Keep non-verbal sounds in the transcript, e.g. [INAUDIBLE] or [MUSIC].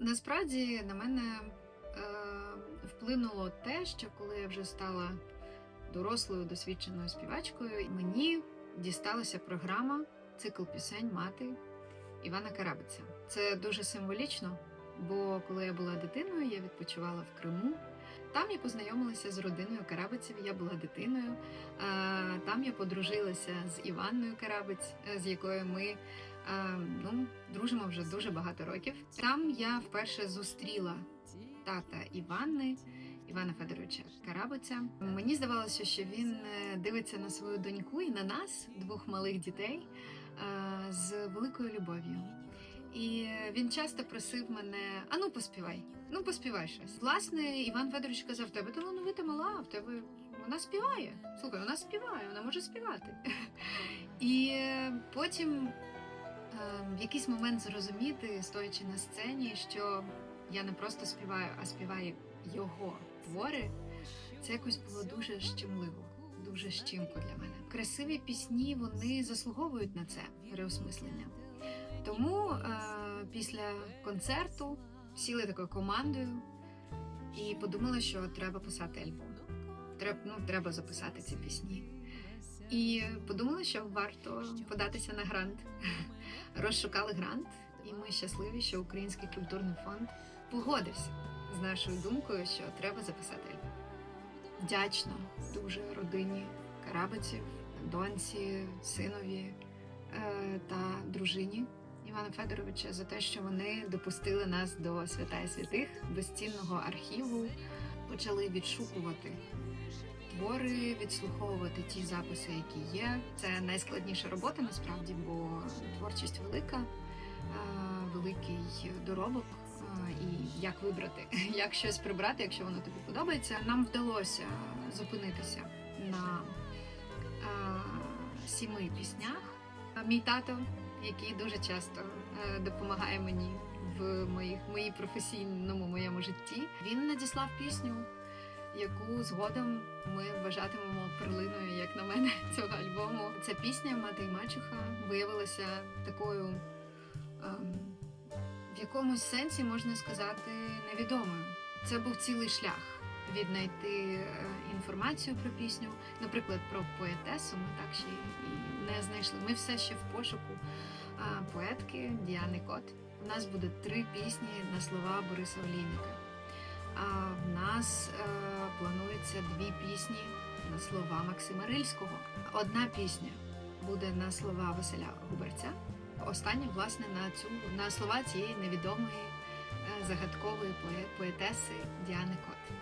Насправді на мене е, вплинуло те, що коли я вже стала дорослою досвідченою співачкою, мені дісталася програма цикл пісень мати Івана Карабиця. Це дуже символічно, бо коли я була дитиною, я відпочивала в Криму. Там я познайомилася з родиною Карабиців, я була дитиною. Е, Там я подружилася з Іванною Карабець, е, з якою ми ну, дружимо вже дуже багато років. Там я вперше зустріла тата Іванни, Івана Федоровича Карабиця. Мені здавалося, що він е, дивиться на свою доньку і на нас, двох малих дітей, е, з великою любов'ю. І він часто просив мене: а ну поспівай, ну поспівай щось. Власне, Іван Федорович казав: тебе талановита мала, в тебе вона співає. Слухай, вона співає, вона може співати. [LAUGHS] І е, потім в якийсь момент зрозуміти, стоячи на сцені, що я не просто співаю, а співаю його твори. Це якось було дуже щемливо, дуже щемко для мене. Красиві пісні вони заслуговують на це переосмислення. Тому е, після концерту сіли такою командою і подумали, що треба писати альбом. Треба, ну, треба записати ці пісні. І подумали, що варто податися на грант. Розшукали грант, і ми щасливі, що Український культурний фонд погодився з нашою думкою, що треба записати альбом. Вдячна дуже родині Карабиців, доньці, синові е, та дружині Івана Федоровича за те, що вони допустили нас до свята святих безцінного архіву, почали відшукувати твори, відслуховувати ті записи, які є. Це найскладніша робота насправді, бо творчість велика, е, великий доробок. е, І як вибрати, [LAUGHS] як щось прибрати, якщо воно тобі подобається. Нам вдалося зупинитися на е, сіми піснях. Мій тато, який дуже часто допомагає мені в моїх моїй професійному моєму житті, він надіслав пісню, яку згодом ми вважатимемо перлиною, як на мене, [LAUGHS] цього альбому. Ця пісня Мати і мачуха виявилася такою. ем, в якомусь сенсі можна сказати невідомою. Це був цілий шлях віднайти е, інформацію про пісню, наприклад, про поетесу. Ми так ще і не знайшли. Ми все ще в пошуку поетки Діани Кот. У нас буде три пісні на слова Бориса Олійника. А в нас планується дві пісні на слова Максима Рильського. Одна пісня буде на слова Василя Губерця. Остання, власне, на цю на слова цієї невідомої е, загадкової поетеси Діани Кот.